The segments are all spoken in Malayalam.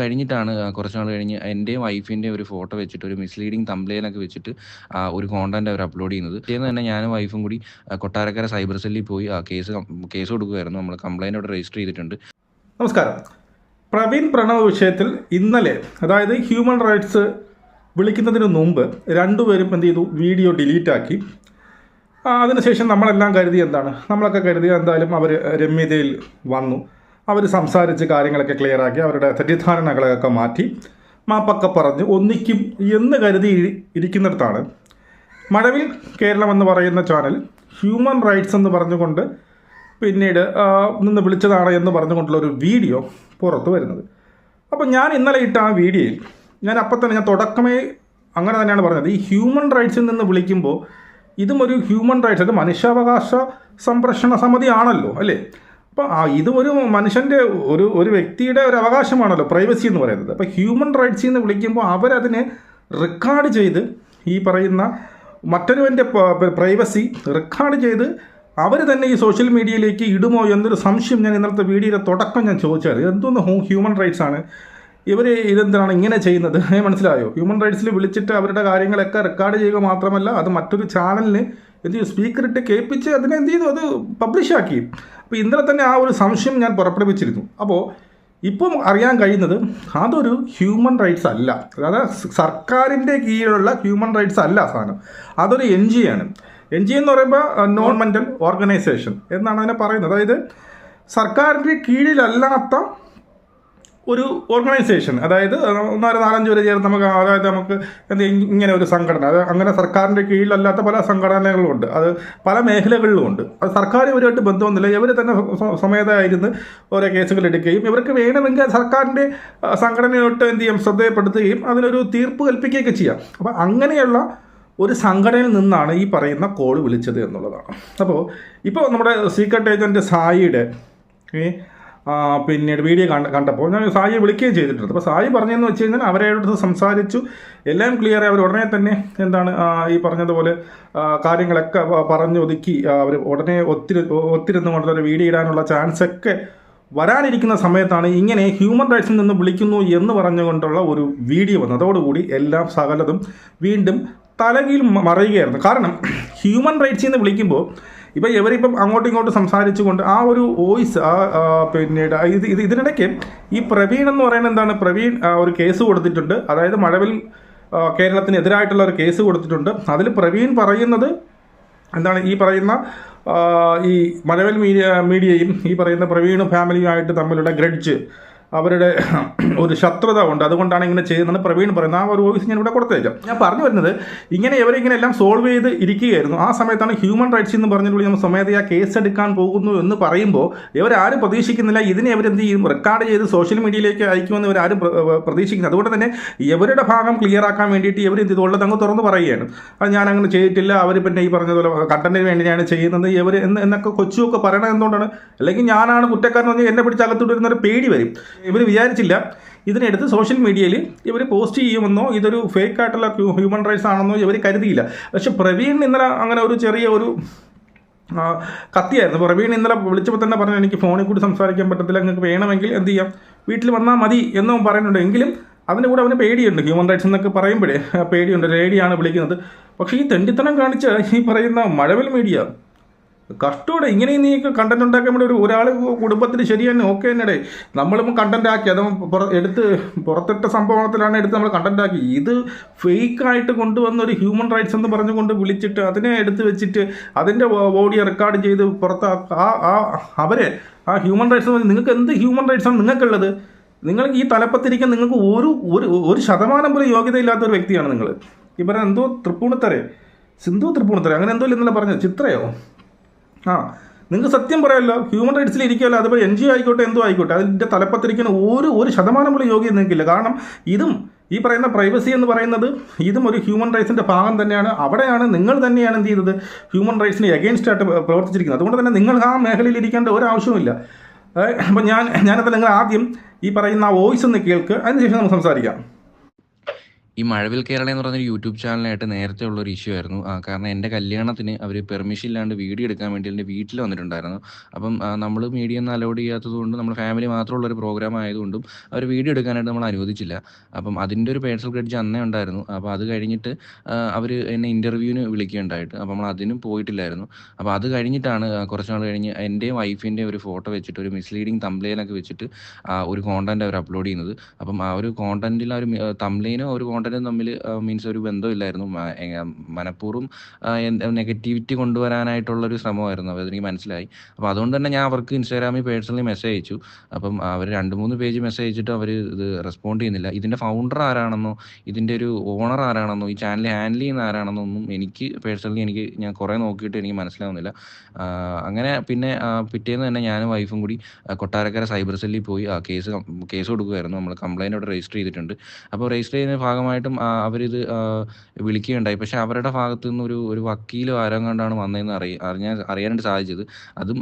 കഴിഞ്ഞിട്ടാണ് കുറച്ച് നാൾ കഴിഞ്ഞ് എന്റെ വൈഫിന്റെ ഒരു ഫോട്ടോ വെച്ചിട്ട് ഒരു മിസ്ലീഡിങ് ഒക്കെ വെച്ചിട്ട് ഒരു കോണ്ടന്റ് അവർ അപ്ലോഡ് ചെയ്യുന്നത്. ചെയ്യുന്ന തന്നെ ഞാനും വൈഫും കൂടി കൊട്ടാരക്കര സൈബർ സെല്ലിൽ പോയി ആ കേസ് കേസ് കൊടുക്കുകയായിരുന്നു നമ്മൾ കംപ്ലൈന്റ് അവിടെ രജിസ്റ്റർ ചെയ്തിട്ടുണ്ട്. നമസ്കാരം. പ്രവീൺ പ്രണവ് വിഷയത്തിൽ ഇന്നലെ അതായത് ഹ്യൂമൻ റൈറ്റ്സ് വിളിക്കുന്നതിന് മുമ്പ് രണ്ടുപേരും എന്ത് ചെയ്തു? വീഡിയോ ഡിലീറ്റ് ആക്കി. അതിനുശേഷം നമ്മളെല്ലാം കരുതി എന്താണ്? നമ്മളൊക്കെ കരുതി എന്തായാലും അവർ രമ്യതയിൽ വന്നു. അവർ സംസാരിച്ച് കാര്യങ്ങളൊക്കെ ക്ലിയർ ആക്കി അവരുടെ തെറ്റിദ്ധാരണകളൊക്കെ മാറ്റി മാപ്പൊക്കെ പറഞ്ഞ് ഒന്നിക്കും എന്ന് കരുതി ഇരി- ഇരിക്കുന്നിടത്താണ്. മഴവിൽ കേരളം എന്ന് പറയുന്ന ചാനൽ ഹ്യൂമൻ റൈറ്റ്സ് എന്ന് പറഞ്ഞുകൊണ്ട് പിന്നീട് നിന്ന് വിളിച്ചതാണ് എന്ന് പറഞ്ഞുകൊണ്ടുള്ള ഒരു വീഡിയോ പുറത്ത് വരുന്നത്. അപ്പോൾ ഞാൻ ഇന്നലെ ഇട്ട ആ വീഡിയോയിൽ ഞാൻ അപ്പം തന്നെ ഞാൻ തുടക്കമേ അങ്ങനെ തന്നെയാണ് പറഞ്ഞത്. ഈ ഹ്യൂമൻ റൈറ്റ്സിൽ നിന്ന് വിളിക്കുമ്പോൾ ഇതും ഒരു ഹ്യൂമൻ റൈറ്റ്സ് അത് മനുഷ്യാവകാശ സംരക്ഷണ സമിതി ആണല്ലോ അല്ലേ? അപ്പോൾ ഇത് ഒരു മനുഷ്യന്റെ ഒരു ഒരു വ്യക്തിയുടെ ഒരു അവകാശമാണല്ലോ പ്രൈവസി എന്ന് പറയുന്നത്. അപ്പോൾ ഹ്യൂമൻ റൈറ്റ്സ് എന്ന് വിളിക്കുമ്പോൾ അവരതിനെ റെക്കോർഡ് ചെയ്ത് ഈ പറയുന്ന മറ്റൊരുവന്റെ പ്രൈവസി റെക്കോർഡ് ചെയ്ത് അവർ തന്നെ ഈ സോഷ്യൽ മീഡിയയിലേക്ക് ഇടുമോ എന്നൊരു സംശയം ഞാൻ ഇന്നത്തെ വീഡിയോയുടെ തുടക്കം ഞാൻ ചോദിച്ചാൽ എന്തോന്ന് ഹ്യൂമൻ റൈറ്റ്സ് ആണ്? ഇവർ ഇതെന്താണ് ഇങ്ങനെ ചെയ്യുന്നത്? മനസ്സിലായോ? ഹ്യൂമൻ റൈറ്റ്സിൽ വിളിച്ചിട്ട് അവരുടെ കാര്യങ്ങളൊക്കെ റെക്കോർഡ് ചെയ്യുക മാത്രമല്ല അത് മറ്റൊരു ചാനലിന് എന്ത് ചെയ്തു? സ്പീക്കർ ഇട്ട് കേൾപ്പിച്ച് അതിനെ എന്ത് ചെയ്തു? അത് പബ്ലിഷാക്കി. അപ്പോൾ ഇന്നലെ തന്നെ ആ ഒരു സംശയം ഞാൻ പുറപ്പെടുവിച്ചിരുന്നു. അപ്പോൾ ഇപ്പം അറിയാൻ കഴിയുന്നത് അതൊരു ഹ്യൂമൻ റൈറ്റ്സ് അല്ല. അതായത് സർക്കാരിന്റെ കീഴിലുള്ള ഹ്യൂമൻ റൈറ്റ്സ് അല്ല സാധനം. അതൊരു എൻ ജി ആണ്. എൻ ജി എന്ന് പറയുമ്പോൾ നോൺ മെന്റൽ ഓർഗനൈസേഷൻ എന്നാണ് അതിനെ പറയുന്നത്. അതായത് സർക്കാരിന്റെ കീഴിലല്ലാത്ത ഒരു ഓർഗനൈസേഷൻ അതായത് ഒന്നര നാലഞ്ച് വരെ ചേർന്ന് നമുക്ക് അതായത് നമുക്ക് ഇങ്ങനെ ഒരു സംഘടന. അത് അങ്ങനെ സർക്കാരിന്റെ കീഴിലല്ലാത്ത പല സംഘടനകളുമുണ്ട് അത് പല മേഖലകളിലും ഉണ്ട്. അത് സർക്കാർ ഇവരുമായിട്ട് ബന്ധമൊന്നുമില്ല. ഇവർ തന്നെ സ്വ- ഓരോ കേസുകൾ എടുക്കുകയും ഇവർക്ക് വേണമെങ്കിൽ സർക്കാരിന്റെ സംഘടനയോട്ട് എന്ത് ചെയ്യും ശ്രദ്ധയപ്പെടുത്തുകയും അതിനൊരു തീർപ്പ് കൽപ്പിക്കുകയൊക്കെ ചെയ്യാം. അപ്പോൾ അങ്ങനെയുള്ള ഒരു സംഘടനയിൽ നിന്നാണ് ഈ പറയുന്ന കോൾ വിളിച്ചത് എന്നുള്ളതാണ്. അപ്പോൾ ഇപ്പോൾ നമ്മുടെ സീക്രട്ട് ഏജന്റ് സായിയുടെ പിന്നീട് വീഡിയോ കണ്ട കണ്ടപ്പോൾ ഞാൻ സായി വിളിക്കുകയും ചെയ്തിട്ടുണ്ട്. അപ്പോൾ സായി പറഞ്ഞതെന്ന് വെച്ച് കഴിഞ്ഞാൽ അവരെ അടുത്ത് സംസാരിച്ചു. എല്ലാം ക്ലിയർ അവർ ഉടനെ തന്നെ എന്താണ് ഈ പറഞ്ഞതുപോലെ കാര്യങ്ങളൊക്കെ പറഞ്ഞു ഒതുക്കി അവർ ഉടനെ ഒത്തിരി ഒത്തിരുന്ന് കൊണ്ടുള്ള വീഡിയോ ഇടാനുള്ള ചാൻസ് ഒക്കെ വരാനിരിക്കുന്ന സമയത്താണ് ഇങ്ങനെ ഹ്യൂമൻ റൈറ്റ്സിൽ നിന്ന് വിളിക്കുന്നു എന്ന് പറഞ്ഞുകൊണ്ടുള്ള ഒരു വീഡിയോ വന്നു അതോടുകൂടി എല്ലാം സകലതും വീണ്ടും തലകീൽ മറയുകയായിരുന്നു. കാരണം ഹ്യൂമൻ റൈറ്റ്സിൽ നിന്ന് വിളിക്കുമ്പോൾ ഇപ്പം ഇവരിപ്പം അങ്ങോട്ടും ഇങ്ങോട്ടും സംസാരിച്ചുകൊണ്ട് ആ ഒരു വോയിസ് ആ പിന്നീട് ഇത് ഇത് ഇതിനിടയ്ക്ക് ഈ പ്രവീൺ എന്ന് പറയുന്നത് എന്താണ് പ്രവീൺ ഒരു കേസ് കൊടുത്തിട്ടുണ്ട്. അതായത് മഴവിൽ കേരളത്തിനെതിരായിട്ടുള്ള ഒരു കേസ് കൊടുത്തിട്ടുണ്ട്. അതിൽ പ്രവീൺ പറയുന്നത് എന്താണ് ഈ പറയുന്ന ഈ മഴവിൽ മീഡിയ മീഡിയയും ഈ പറയുന്ന പ്രവീണും ഫാമിലിയുമായിട്ട് തമ്മിലുള്ള ഗ്രഡ്ജ് അവരുടെ ഒരു ശത്രുത ഉണ്ട്. അതുകൊണ്ടാണ് ഇങ്ങനെ ചെയ്യുന്നത് പ്രവീൺ പറയുന്നത്. ആ ഒരു വോയിസ് ഞാൻ ഇവിടെ കൊടുത്തേക്കാം. ഞാൻ പറഞ്ഞു വരുന്നത് ഇങ്ങനെ ഇവരിങ്ങനെ എല്ലാം സോൾവ് ചെയ്ത് ഇരിക്കുകയായിരുന്നു. ആ സമയത്താണ് ഹ്യൂമൻ റൈറ്റ്സ് എന്ന് പറഞ്ഞിട്ടുള്ള നമ്മൾ സ്വമേധയാ കേസ് എടുക്കാൻ പോകുന്നു എന്ന് പറയുമ്പോൾ ഇവരാരും പ്രതീക്ഷിക്കുന്നില്ല. ഇതിനെ ഇവരെന്ത് ചെയ്യും? റെക്കോർഡ് ചെയ്ത് സോഷ്യൽ മീഡിയയിലേക്ക് അയക്കുമെന്ന് ഇവരാരും പ്രതീക്ഷിക്കുന്നത് അതുകൊണ്ട് തന്നെ ഇവരുടെ ഭാഗം ക്ലിയർ ആക്കാൻ വേണ്ടിയിട്ട് ഇവർ ഇത് ഉള്ളത് അങ്ങ് തുറന്ന് പറയുകയാണ്. അത് ഞാൻ അങ്ങനെ ചെയ്തിട്ടില്ല. അവർ പിന്നെ ഈ പറഞ്ഞതുപോലെ കണ്ടന്റിന് വേണ്ടിയാണ് ചെയ്യുന്നത്. ഇവർ എന്ന് എന്നൊക്കെ കൊച്ചുമൊക്കെ പറയണത് എന്തുകൊണ്ടാണ്? അല്ലെങ്കിൽ ഞാനാണ് കുറ്റക്കാരൻ പറഞ്ഞാൽ എന്നെ പിടിച്ച് അകത്തോട്ട് ഒരു പേടി വരും. ഇവർ വിചാരിച്ചില്ല. ഇതിനെടുത്ത് സോഷ്യൽ മീഡിയയിൽ ഇവർ പോസ്റ്റ് ചെയ്യുമെന്നോ ഇതൊരു ഫേക്ക് ആയിട്ടുള്ള ഹ്യൂമൻ റൈറ്റ്സ് ആണെന്നോ ഇവർ കരുതിയില്ല. പക്ഷെ പ്രവീൺ ഇന്നലെ അങ്ങനെ ഒരു ചെറിയ ഒരു കത്തിയായിരുന്നു. പ്രവീൺ ഇന്നലെ വിളിച്ചപ്പോൾ തന്നെ പറഞ്ഞു എനിക്ക് ഫോണിൽ കൂടി സംസാരിക്കാൻ പറ്റത്തില്ല നിങ്ങൾക്ക് വേണമെങ്കിൽ എന്ത് ചെയ്യാം? വീട്ടിൽ വന്നാൽ മതി എന്നും പറയുന്നുണ്ട്. എങ്കിലും അതിന്റെ കൂടെ അവന് പേടിയുണ്ട്. ഹ്യൂമൻ റൈറ്റ്സ് എന്നൊക്കെ പറയുമ്പോഴേ പേടിയുണ്ട്. ലേഡിയാണ് വിളിക്കുന്നത്. പക്ഷേ ഈ തെണ്ടിത്തനം കാണിച്ച ഈ പറയുന്ന മഴവിൽ മീഡിയ കഷ്ടോടെ ഇങ്ങനെ നീ കണ്ടന്റ് ഉണ്ടാക്കാൻ വേണ്ടി ഒരു ഒരാൾ കുടുംബത്തിന് ശരി തന്നെ ഓക്കെ തന്നെ നമ്മളും കണ്ടന്റ് ആക്കി അത് എടുത്ത് പുറത്തിട്ട സംഭവത്തിലാണ് എടുത്ത് നമ്മൾ കണ്ടന്റ് ആക്കി. ഇത് ഫേക്കായിട്ട് കൊണ്ടുവന്ന ഒരു ഹ്യൂമൻ റൈറ്റ്സ് എന്ന് പറഞ്ഞുകൊണ്ട് വിളിച്ചിട്ട് അതിനെ എടുത്ത് വെച്ചിട്ട് അതിന്റെ ഓഡിയോ റെക്കോർഡ് ചെയ്ത് പുറത്ത് ആ ആ അവരെ ആ ഹ്യൂമൻ റൈറ്റ്സ് നിങ്ങൾക്ക് എന്ത് ഹ്യൂമൻ റൈറ്റ്സ് ആണ് നിങ്ങൾക്കുള്ളത്? നിങ്ങൾ ഈ തലപ്പത്തിരിക്കാൻ നിങ്ങൾക്ക് ഒരു ഒരു ഒരു ശതമാനം പോലും യോഗ്യതയില്ലാത്ത ഒരു വ്യക്തിയാണ് നിങ്ങൾ ഇവരെന്തോ തൃപ്പൂണിത്തരെ സിന്ധു തൃപ്പൂണിത്തരെ അങ്ങനെ എന്തോ ഇന്നലെ പറഞ്ഞത്? ചിത്രയോ? ആ. നിങ്ങൾക്ക് സത്യം പറയാമല്ലോ ഹ്യൂമൻ റൈറ്റ്സിൽ ഇരിക്കുമല്ലോ അതുപോലെ എൻ ജി ഒ ആയിക്കോട്ടെ എന്തോ ആയിക്കോട്ടെ അതിന്റെ തലപ്പത്തിരിക്കുന്ന ഒരു ഒരു ശതമാനം പോലും യോഗ്യത നിങ്ങൾക്കില്ല. കാരണം ഇതും ഈ പറയുന്ന പ്രൈവസി എന്ന് പറയുന്നത് ഇതും ഒരു ഹ്യൂമൻ റൈറ്റ്സിന്റെ ഭാഗം തന്നെയാണ്. അവിടെയാണ് നിങ്ങൾ തന്നെയാണ് എന്ത് ചെയ്തത്? ഹ്യൂമൻ റൈറ്റ്സിന് എഗെയിൻസ്റ്റ് ആയിട്ട് പ്രവർത്തിച്ചിരിക്കുന്നത്. അതുകൊണ്ട് തന്നെ നിങ്ങൾ ആ മേഖലയിൽ ഇരിക്കേണ്ട ഒരു ആവശ്യവുമില്ല. അപ്പം ഞാൻ ഞാനത് നിങ്ങൾ ആദ്യം ഈ പറയുന്ന ആ വോയിസ് ഒന്ന് കേൾക്ക്. അതിനുശേഷം നമുക്ക് സംസാരിക്കാം. ഈ മഴവിൽ കേരള എന്ന് പറയുന്ന യൂട്യൂബ് ചാനലായിട്ട് നേരത്തെ ഉള്ള ഒരു ഇഷ്യൂ ആയിരുന്നു കാരണം എന്റെ കല്യാണത്തിന് അവർ പെർമിഷൻ ഇല്ലാണ്ട് വീഡിയോ എടുക്കാൻ വേണ്ടി എന്റെ വീട്ടിൽ വന്നിട്ടുണ്ടായിരുന്നു. അപ്പം നമ്മൾ മീഡിയ ഒന്നും അലൗഡ് ചെയ്യാത്തത് കൊണ്ട് നമ്മൾ ഫാമിലി മാത്രമുള്ള ഒരു പ്രോഗ്രാം ആയതുകൊണ്ടും അവർ വീഡിയോ എടുക്കാനായിട്ട് നമ്മൾ അനുവദിച്ചില്ല. അപ്പം അതിന്റെ ഒരു പേഴ്സണൽ ക്രെഡിറ്റ് അന്നേ ഉണ്ടായിരുന്നു. അപ്പോൾ അത് കഴിഞ്ഞിട്ട് അവർ എന്നെ ഇന്റർവ്യൂവിന് വിളിക്കുകയുണ്ടായിട്ട്. അപ്പോൾ നമ്മൾ അതിനും പോയിട്ടില്ലായിരുന്നു. അപ്പോൾ അത് കഴിഞ്ഞിട്ടാണ് കുറച്ച് നാൾ കഴിഞ്ഞ് എന്റെയും വൈഫിന്റെ ഒരു ഫോട്ടോ വെച്ചിട്ട് ഒരു മിസ്ലീഡിങ് തംബ്ലെയിനൊക്കെ വെച്ചിട്ട് ഒരു കോണ്ടന്റ് അവർ അപ്ലോഡ് ചെയ്യുന്നത്. അപ്പം ആ ഒരു കോണ്ടന്റിൽ ആ ഒരു തംബ്ലെയിനും ഒരു കോണ്ടന്റും തമ്മിൽ മീൻസ് ഒരു ബന്ധമില്ലായിരുന്നു. മനഃപൂർവം നെഗറ്റിവിറ്റി കൊണ്ടുവരാനായിട്ടുള്ള ഒരു ശ്രമമായിരുന്നു അത് എനിക്ക് മനസ്സിലായി. അപ്പോൾ അതുകൊണ്ട് തന്നെ ഞാൻ അവർക്ക് ഇൻസ്റ്റാഗ്രാമിൽ പേഴ്സണലി മെസ്സേജ് അയച്ചു. അപ്പം അവർ രണ്ട് മൂന്ന് പേജ് മെസ്സേജ് അയച്ചിട്ട് അവർ ഇത് റെസ്പോണ്ട് ചെയ്യുന്നില്ല. ഇതിന്റെ ഫൗണ്ടർ ആരാണെന്നോ ഇതിന്റെ ഒരു ഓണർ ആരാണെന്നോ ഈ ചാനൽ ഹാൻഡിൽ ചെയ്യുന്ന ആരാണെന്നോ ഒന്നും എനിക്ക് പേഴ്സണലി എനിക്ക് ഞാൻ കുറേ നോക്കിയിട്ട് എനിക്ക് മനസ്സിലാവുന്നില്ല. അങ്ങനെ പിന്നെ പിറ്റേന്ന് തന്നെ ഞാനും വൈഫും കൂടി കൊട്ടാരക്കര സൈബർ സെല്ലിൽ പോയി ആ കേസ് കേസ് കൊടുക്കുമായിരുന്നു നമ്മൾ കംപ്ലൈന്റ് അവിടെ രജിസ്റ്റർ ചെയ്തിട്ടുണ്ട്. അപ്പോൾ രജിസ്റ്റർ ചെയ്യുന്ന ഭാഗമായിട്ടും ആ, അവരിത് വിളിക്കുകയുണ്ടായി. പക്ഷെ അവരുടെ ഭാഗത്തു നിന്ന് ഒരു ഒരു വക്കീലോ കണ്ടാണ് വന്നതെന്ന് അറിയ അറിഞ്ഞാൽ അറിയാനായിട്ട് സാധിച്ചത്. അതും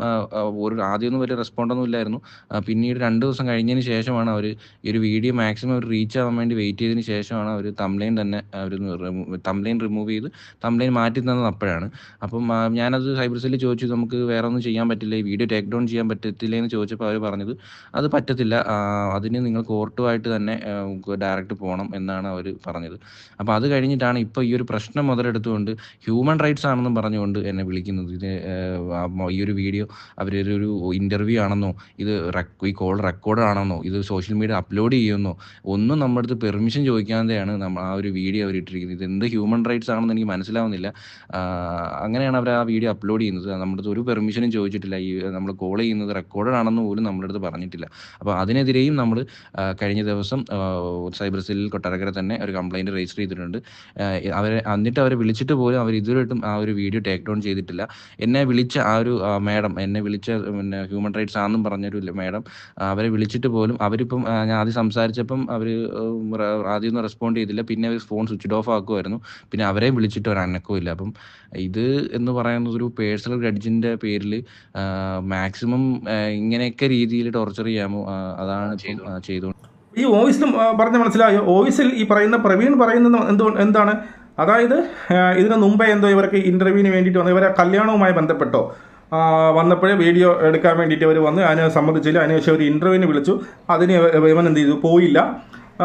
ഒരു ആദ്യമൊന്നും വലിയ റെസ്പോണ്ടൊന്നും ഇല്ലായിരുന്നു. പിന്നീട് രണ്ട് ദിവസം കഴിഞ്ഞതിന് ശേഷമാണ് അവർ ഈ ഒരു വീഡിയോ മാക്സിമം ഒരു റീച്ച് ആവാൻ വേണ്ടി വെയിറ്റ് ചെയ്തതിന് ശേഷമാണ് അവർ തംലൈൻ തന്നെ അവർ തംലൈൻ റിമൂവ് ചെയ്ത് തംലൈൻ മാറ്റി തന്നത് അപ്പോഴാണ്. അപ്പം ഞാനത് സൈബർ സെല്ലിൽ ചോദിച്ചു നമുക്ക് വേറെ ഒന്നും ചെയ്യാൻ പറ്റില്ല ഈ വീഡിയോ ടേക്ക് ഡൗൺ ചെയ്യാൻ പറ്റത്തില്ല? എന്ന് ചോദിച്ചപ്പോൾ അവർ പറഞ്ഞത് അത് പറ്റത്തില്ല അതിന് നിങ്ങൾ കോർട്ടുമായിട്ട് തന്നെ ഡയറക്റ്റ് പോകണം എന്നാണ് അവർ പറഞ്ഞത്. അപ്പോൾ അത് കഴിഞ്ഞിട്ടാണ് ഇപ്പോൾ ഈ ഒരു പ്രശ്നം മുതലെടുത്തുകൊണ്ട് ഹ്യൂമൻ റൈറ്റ്സ് ആണെന്നും പറഞ്ഞുകൊണ്ട് എന്നെ വിളിക്കുന്നത്. ഇത് ഈ ഒരു വീഡിയോ അവരൊരു ഒരു ഇന്റർവ്യൂ ആണെന്നോ ഇത് ഈ കോൾ റെക്കോർഡ് ആണെന്നോ ഇത് സോഷ്യൽ മീഡിയ അപ്ലോഡ് ചെയ്യുമെന്നോ ഒന്നും നമ്മുടെ അടുത്ത് പെർമിഷൻ ചോദിക്കാതെയാണ് നമ്മൾ ആ ഒരു വീഡിയോ അവർ ഇട്ടിരിക്കുന്നത്. ഇത് എന്ത് ഹ്യൂമൻ റൈറ്റ്സ് ആണെന്ന് എനിക്ക് മനസ്സിലാവുന്നില്ല. അങ്ങനെയാണ് അവർ ആ വീഡിയോ അപ്ലോഡ് ചെയ്യുന്നത്. നമ്മുടെ അടുത്ത് ഒരു പെർമിഷനും ചോദിച്ചിട്ടില്ല. ഈ നമ്മൾ കോൾ ചെയ്യുന്നത് റെക്കോർഡ് ആണെന്ന് പോലും നമ്മുടെ അടുത്ത് പറഞ്ഞിട്ടില്ല. അപ്പോൾ അതിനെതിരെയും നമ്മൾ കഴിഞ്ഞ ദിവസം സൈബർ സെല്ലിൽ കൊട്ടാരക്കര തന്നെ കംപ്ലൈന്റ് രജിസ്റ്റർ ചെയ്തിട്ടുണ്ട്. അവർ അവരെ എന്നിട്ട് അവരെ വിളിച്ചിട്ട് പോലും അവർ ഇതുവരെയായിട്ടും ആ ഒരു വീഡിയോ ടേക്ക് ഡൗൺ ചെയ്തിട്ടില്ല. എന്നെ വിളിച്ച ആ ഒരു മാഡം എന്നെ വിളിച്ച പിന്നെ ഹ്യൂമൻ റൈറ്റ്സ് ആണെന്നും പറഞ്ഞൊരു മാഡം അവരെ വിളിച്ചിട്ട് പോലും അവരിപ്പം ഞാൻ ആദ്യം സംസാരിച്ചപ്പം അവർ ആദ്യമൊന്നും റെസ്പോണ്ട് ചെയ്തില്ല. പിന്നെ അവർ ഫോൺ സ്വിച്ച് ഓഫ് ആക്കുമായിരുന്നു പിന്നെ അവരെയും വിളിച്ചിട്ട് ഒരു അനക്കവും ഇല്ല. അപ്പം ഇത് എന്ന് പറയുന്നത് ഒരു പേഴ്സണൽ ഗ്രഡ്ജിന്റെ പേരിൽ മാക്സിമം ഇങ്ങനെയൊക്കെ രീതിയിൽ ടോർച്ചർ ചെയ്യാമോ? അതാണ് ചെയ്തു. ചെയ്തുകൊണ്ട് ഈ ഓയിസിലും പറഞ്ഞ് മനസ്സിലായോ? ഓയിസിൽ ഈ പറയുന്ന പ്രവീൺ പറയുന്നത് എന്തോ എന്താണ്? അതായത് ഇതിനു മുമ്പേ എന്തോ ഇവർക്ക് ഇന്റർവ്യൂവിന് വേണ്ടിയിട്ട് വന്നു. ഇവരെ കല്യാണവുമായി ബന്ധപ്പെട്ടോ? വന്നപ്പോഴേ വീഡിയോ എടുക്കാൻ വേണ്ടിയിട്ട് ഇവർ വന്ന് അതിനെ സംബന്ധിച്ചില്ല. അതിനുശേഷം ഒരു ഇന്റർവ്യൂവിന് വിളിച്ചു. അതിന് ഇവൻ എന്ത് ചെയ്തു? പോയില്ല.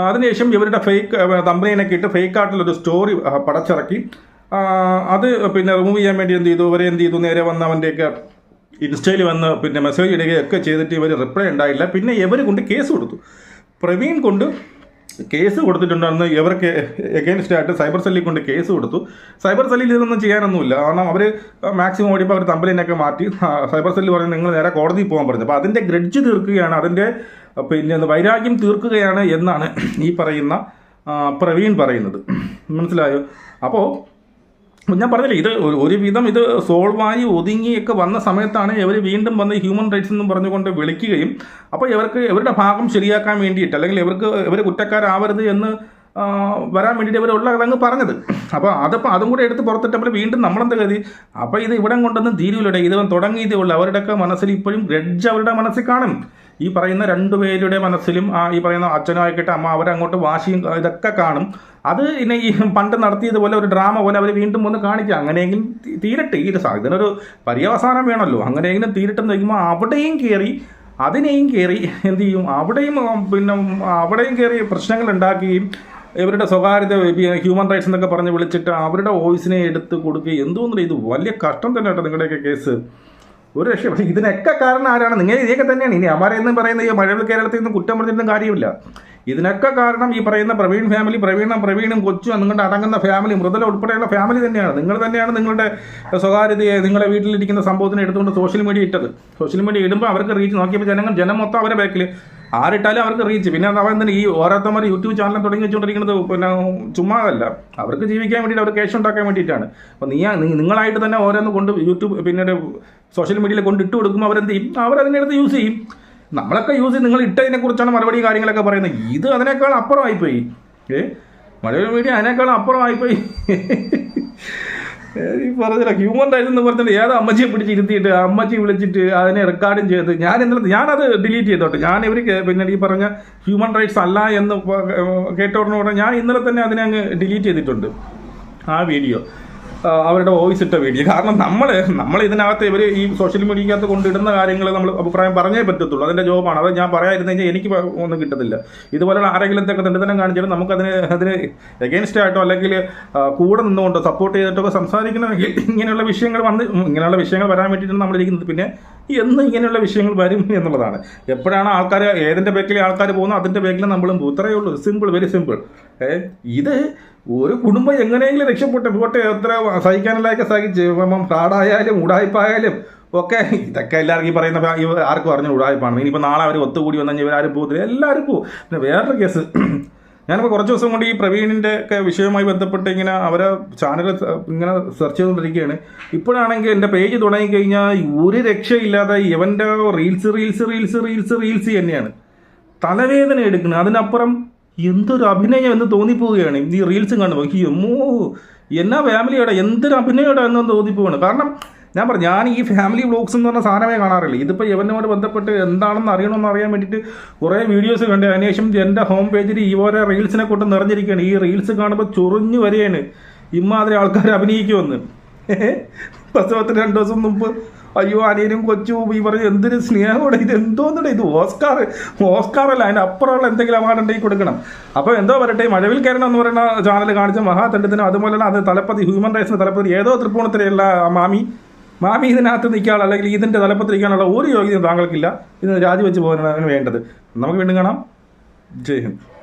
അതിനുശേഷം ഇവരുടെ ഫേക്ക് കമ്പനിയൊക്കെ ഇട്ട് ഫേക്ക് ആയിട്ടുള്ളൊരു സ്റ്റോറി പടച്ചിറക്കി. അത് പിന്നെ റിമൂവ് ചെയ്യാൻ വേണ്ടി എന്ത് ചെയ്തു? ഇവരെ എന്ത് ചെയ്തു? നേരെ വന്ന് അവന്റെയൊക്കെ ഇൻസ്റ്റയിൽ വന്ന് പിന്നെ മെസ്സേജ് ഇടുകയൊക്കെ ചെയ്തിട്ട് ഇവർ റിപ്ലൈ ഉണ്ടായില്ല. പിന്നെ ഇവർ കൊണ്ട് കേസ് കൊടുത്തു. പ്രവീൺ കൊണ്ട് കേസ് കൊടുത്തിട്ടുണ്ടായിരുന്നു. ഇവർക്ക് എഗൈൻസ്റ്റ് ആയിട്ട് സൈബർ സെല്ലിൽ കൊണ്ട് കേസ് കൊടുത്തു. സൈബർ സെല്ലിൽ ഇതൊന്നും ചെയ്യാനൊന്നുമില്ല. കാരണം അവർ മാക്സിമം ഓടിയപ്പോൾ അവർ തമ്പലിനൊക്കെ മാറ്റി. സൈബർ സെല്ലിൽ പറഞ്ഞു നിങ്ങൾ നേരെ കോടതിയിൽ പോകാൻ പറഞ്ഞു. അപ്പോൾ അതിന്റെ ഗ്രഡ്ജ് തീർക്കുകയാണ്. അതിന്റെ പിന്നെ വൈരാഗ്യം തീർക്കുകയാണ് എന്നാണ് ഈ പറയുന്ന പ്രവീൺ പറയുന്നത്. മനസ്സിലായോ? അപ്പോൾ ഞാൻ പറഞ്ഞില്ലേ ഇത് ഒരു- ഒരുവിധം ഇത് സോൾവായി ഒതുങ്ങിയൊക്കെ വന്ന സമയത്താണ് ഇവർ വീണ്ടും വന്ന് ഹ്യൂമൻ റൈറ്റ്സ് എന്നും പറഞ്ഞുകൊണ്ട് വിളിക്കുകയും അപ്പോൾ ഇവർക്ക് ഇവരുടെ ഭാഗം ശരിയാക്കാൻ വേണ്ടിയിട്ട് അല്ലെങ്കിൽ ഇവർക്ക് ഇവർ കുറ്റക്കാരാവരുത് എന്ന് വരാൻ വേണ്ടിയിട്ട് ഇവരുള്ള അതങ്ങ് പറഞ്ഞത്. അപ്പോൾ അതപ്പോൾ അതും കൂടെ എടുത്ത് പുറത്തിട്ടപ്പോൾ വീണ്ടും നമ്മളെന്ത് കരുതി അപ്പോൾ ഇത് ഇവിടം കൊണ്ടൊന്നും തീരുവില്ലടെ ഇത് തുടങ്ങിയതേ ഉള്ളൂ. അവരുടെയൊക്കെ മനസ്സിൽ ഇപ്പോഴും ഗ്രഡ്ജ് അവരുടെ മനസ്സിൽ കാണും. ഈ പറയുന്ന രണ്ടുപേരുടെ മനസ്സിലും ആ ഈ പറയുന്ന അച്ഛനായിക്കട്ടെ അമ്മ അവരങ്ങോട്ട് വാശിയും ഇതൊക്കെ കാണും. അത് ഇനി ഈ പണ്ട് നടത്തിയതുപോലെ ഒരു ഡ്രാമ പോലെ അവർ വീണ്ടും വന്ന് കാണിക്കുക. അങ്ങനെയെങ്കിലും തീരട്ടെ. ഈ ഇതിനൊരു പര്യവസാനം വേണമല്ലോ. അങ്ങനെയെങ്കിലും തീരട്ടെന്ന് വയ്ക്കുമ്പോൾ അവിടെയും കയറി അതിനെയും കയറി എന്ത് ചെയ്യും? അവിടെയും പിന്നെ അവിടെയും കയറി പ്രശ്നങ്ങൾ ഉണ്ടാക്കുകയും ഇവരുടെ സ്വകാര്യത ഹ്യൂമൻ റൈറ്റ്സ് എന്നൊക്കെ പറഞ്ഞ് വിളിച്ചിട്ട് അവരുടെ വോയിസിനെ എടുത്ത് കൊടുക്കുകയും എന്തോന്നില്ല ഇത് വലിയ കഷ്ടം തന്നെ കേട്ടോ നിങ്ങളുടെയൊക്കെ കേസ് ഒരു രക്ഷ പക്ഷേ ഇതിനൊക്കെ കാരണം ആരാണ്? നിങ്ങൾ ഇതൊക്കെ തന്നെയാണ്. ഇനി അമാരെ എന്ന് പറയുന്ന ഈ മഴവിൽ കേരളത്തിൽ നിന്ന് കുറ്റം പറഞ്ഞിട്ടും കാര്യമില്ല. ഇതിനൊക്കെ കാരണം ഈ പറയുന്ന പ്രവീൺ ഫാമിലി പ്രവീണും പ്രവീണും കൊച്ചും നിങ്ങളുടെ അടങ്ങുന്ന ഫാമിലി മൃദുല ഉൾപ്പെടെയുള്ള ഫാമിലി തന്നെയാണ്. നിങ്ങൾ തന്നെയാണ് നിങ്ങളുടെ സ്വകാര്യതയെ നിങ്ങളുടെ വീട്ടിലിരിക്കുന്ന സംഭവത്തിനെ എടുത്തുകൊണ്ട് സോഷ്യൽ മീഡിയ ഇട്ടത്. സോഷ്യൽ മീഡിയ ഇടുമ്പോൾ അവർക്ക് റീച്ച് നോക്കിയപ്പോൾ ജനങ്ങൾ ജനം മൊത്തം അവരെ ബാക്കിൽ ആരിട്ടാലും അവർക്ക് റീച്ച് പിന്നെ അവൻ തന്നെ ഈ ഓരോരുത്തന്മാർ യൂട്യൂബ് ചാനൽ തുടങ്ങി വെച്ചുകൊണ്ടിരിക്കുന്നത് പിന്നെ ചുമ്മാതല്ല. അവർക്ക് ജീവിക്കാൻ വേണ്ടിയിട്ട് അവർ ക്യാഷ് ഉണ്ടാക്കാൻ വേണ്ടിയിട്ടാണ്. അപ്പോൾ നീ നിങ്ങളായിട്ട് തന്നെ ഓരോന്ന് കൊണ്ട് യൂട്യൂബ് പിന്നീട് സോഷ്യൽ മീഡിയയിൽ കൊണ്ട് ഇട്ട് കൊടുക്കുമ്പോൾ അവരെന്ത് ചെയ്യും? അവരതിനെടുത്ത് യൂസ് ചെയ്യും. നമ്മളൊക്കെ യൂസ് ചെയ്ത് നിങ്ങൾ ഇട്ടതിനെക്കുറിച്ചാണ് മറുപടി കാര്യങ്ങളൊക്കെ പറയുന്നത്. ഇത് അതിനേക്കാൾ അപ്പുറമായിപ്പോയി. ഏ? മലയാള മീഡിയ അതിനേക്കാൾ അപ്പുറമായിപ്പോയി. ഈ പറഞ്ഞില്ല ഹ്യൂമൻ റൈറ്റ്സ് എന്ന് പറഞ്ഞിട്ട് ഏതാ അമ്മച്ചിയെ പിടിച്ച് ഇരുത്തിയിട്ട് അമ്മച്ചി വിളിച്ചിട്ട് അതിനെ റെക്കോർഡും ചെയ്ത് ഞാൻ ഇന്നലെ ഞാനത് ഡിലീറ്റ് ചെയ്തോട്ടെ. ഞാൻ ഇവർ പിന്നെ ഈ പറഞ്ഞ ഹ്യൂമൻ റൈറ്റ്സ് അല്ല എന്ന് കേട്ടോടനോടെ ഞാൻ ഇന്നലെ തന്നെ അതിനെ അങ്ങ് ഡിലീറ്റ് ചെയ്തിട്ടുണ്ട്. ആ വീഡിയോ അവരുടെ വോയിസ് ഇട്ട വീഡിയോ കാരണം നമ്മൾ നമ്മൾ ഇതിനകത്ത് ഇവർ ഈ സോഷ്യൽ മീഡിയക്കകത്ത് കൊണ്ടിടുന്ന കാര്യങ്ങൾ നമ്മൾ അഭിപ്രായം പറഞ്ഞേ പറ്റത്തുള്ളൂ. അതിന്റെ ജോബാണ് അത് ഞാൻ പറയാതിരുന്നു കഴിഞ്ഞാൽ എനിക്ക് ഒന്നും കിട്ടത്തില്ല. ഇതുപോലെയുള്ള ആരെങ്കിലും എന്തൊക്കെ തെണ്ടിത്തനം കാണിച്ചിട്ട് നമുക്കതിന് അതിന് എഗെയിൻസ്റ്റ് ആയിട്ടോ അല്ലെങ്കിൽ കൂടെ നിന്നുകൊണ്ടോ സപ്പോർട്ട് ചെയ്തിട്ടൊക്കെ സംസാരിക്കണമെങ്കിൽ ഇങ്ങനെയുള്ള വിഷയങ്ങൾ വന്ന് ഇങ്ങനെയുള്ള വിഷയങ്ങൾ വരാൻ വേണ്ടിയിട്ടാണ് നമ്മളിരിക്കുന്നത്. പിന്നെ എന്ന് ഇങ്ങനെയുള്ള വിഷയങ്ങൾ വരും എന്നുള്ളതാണ്. എപ്പോഴാണ് ആൾക്കാർ ഏതിന്റെ ബേക്കിൽ ആൾക്കാർ പോകുന്നത്? അതിന്റെ ബേക്കിൽ നമ്മളും പോകും. ഇത്രയേ ഉള്ളൂ. സിമ്പിൾ വെരി സിമ്പിൾ ഇത് ഒരു കുടുംബം എങ്ങനെയെങ്കിലും രക്ഷപ്പെട്ട്. പോട്ടെ. എത്ര സഹിക്കാനുള്ളതൊക്കെ സഹിച്ച്. ഫ്രാഡായാലും ഉടായ്പായാലും ഒക്കെ ഇതൊക്കെ എല്ലാവർക്കും ഈ പറയുന്ന ആർക്കും പറഞ്ഞ ഉടായ്പാണ് ഇനിയിപ്പോൾ നാളെ അവർ ഒത്തുകൂടി വന്നു കഴിഞ്ഞാൽ ഇവരാരും പോകത്തില്ല. എല്ലാവരും പോകും പിന്നെ വേറൊരു കേസ്. ഞാനിപ്പോൾ കുറച്ച് ദിവസം കൊണ്ട് ഈ പ്രവീണിന്റെ ഒക്കെ വിഷയവുമായി ബന്ധപ്പെട്ട് ഇങ്ങനെ അവരെ ചാനൽ ഇങ്ങനെ സെർച്ച് ചെയ്തുകൊണ്ടിരിക്കുകയാണ്. ഇപ്പോഴാണെങ്കിൽ എന്റെ പേജ് തുടങ്ങിക്കഴിഞ്ഞാൽ ഒരു രക്ഷയില്ലാതെ ഇവന്റെ reels reels reels reels reels തന്നെയാണ്. തലവേദന എടുക്കുന്നത്. അതിനപ്പുറം എന്തൊരു അഭിനയം എന്ന് തോന്നിപ്പോവുകയാണ്. ഈ റീൽസും കാണുമ്പോൾ ഈ എന്നാ ഫാമിലിയോടെ എന്തൊരു അഭിനയോടെ എന്ന് തോന്നിപ്പോവാണ് കാരണം ഞാൻ പറഞ്ഞു ഞാൻ ഈ ഫാമിലി വ്ളോഗ്സ് എന്ന് പറഞ്ഞ സാധനമേ കാണാറില്ല. ഇതിപ്പോൾ യവനുമായിട്ട് ബന്ധപ്പെട്ട് എന്താണെന്ന് അറിയണമെന്ന് അറിയാൻ വേണ്ടിയിട്ട് കുറേ വീഡിയോസ് കണ്ട്. അതിനുശേഷം എന്റെ ഹോം പേജിൽ ഈ ഓരോ റീൽസിനെ കൊണ്ട് നിറഞ്ഞിരിക്കുകയാണ്. ഈ റീൽസ് കാണുമ്പോൾ ചൊറിഞ്ഞു വരികയാണ്. ഇമ്മാതിരി ആൾക്കാർ അഭിനയിക്കുമെന്ന്. പ്രസവത്തിന് രണ്ട് ദിവസം മുമ്പ് അയ്യോ അനിയനും കൊച്ചു ഈ പറഞ്ഞു എന്തൊരു സ്നേഹമോടെ ഇത് എന്തോന്നുണ്ട്? ഇത് ഓസ്കാർ ഓസ്കാർ അല്ല അതിന്റെ അപ്പുറമുള്ള എന്തെങ്കിലും അവാർഡ് ഉണ്ടെങ്കിൽ കൊടുക്കണം. അപ്പോൾ എന്തോ വരട്ടെ മഴവിൽ കരണം എന്ന് പറയുന്ന ചാനൽ കാണിച്ച മഹാതണ്ഡത്തിനും അതുപോലെ തന്നെ അത് തലപ്പതി ഹ്യൂമൻ റൈറ്റ്സിന് തലപ്പതി ഏതോ തൃപ്പൂണിത്തിലുള്ള ആ മാമി മാമി ഇതിനകത്ത് നിൽക്കാനുള്ള അല്ലെങ്കിൽ ഇതിന്റെ തലപ്പത്ത് നിൽക്കാനുള്ള ഒരു യോഗ്യതയും താങ്കൾക്കില്ല. ഇത് രാജിവെച്ച് പോകാനാണ് വേണ്ടത്. നമുക്ക് വീണ്ടും കാണാം. ജയ് ഹിന്ദ്.